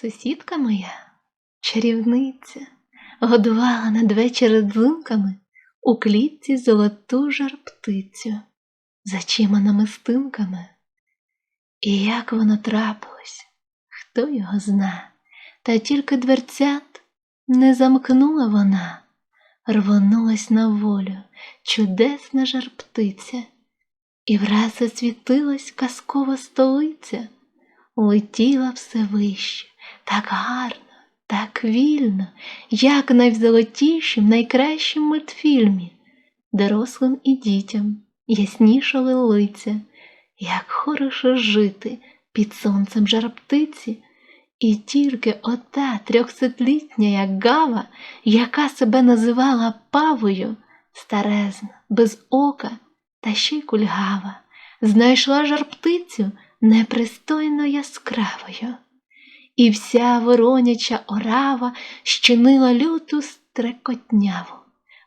Сусідка моя, чарівниця, годувала надвечір дзимками у клітці золоту жарптицю за чима намистинками. І як воно трапилось, хто його зна, та тільки дверцят не замкнула вона, рвонулась на волю чудесна жарптиця, і враз засвітилась казкова столиця, летіла все вище, так гарно, так вільно, як найвзолотішім, найкращим мультфільмі, дорослим і дітям яснішали лиця, як хорошо жити під сонцем жарптиці, і тільки ота трьохсотлітня як гава, яка себе називала павою, старезна, без ока та ще й кульгава, знайшла жарптицю непристойно яскравою. І вся вороняча орава щинила люту стрекотняву.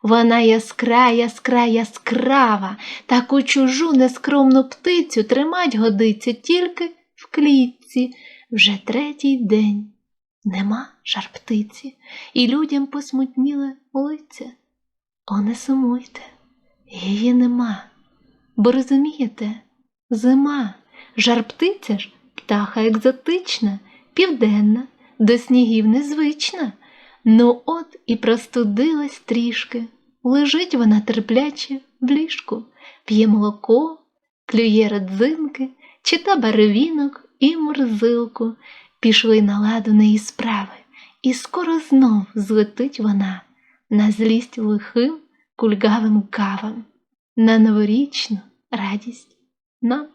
Вона яскра, яскра, яскрава, таку чужу нескромну птицю тримать годиться тільки в клітці вже третій день. Нема жар птиці, і людям посмутніли лиця. О, не сумуйте, її нема. Бо розумієте, зима, жар птиця ж птаха екзотична, південна, до снігів незвична. Ну от і простудилась трішки, лежить вона терпляче в ліжку, п'є молоко, клює родзинки, чита барвінок і морзилку, пішли на ладу неї справи, і скоро знов злетить вона на злість лихим кульгавим кавам, на новорічну радість. Нам.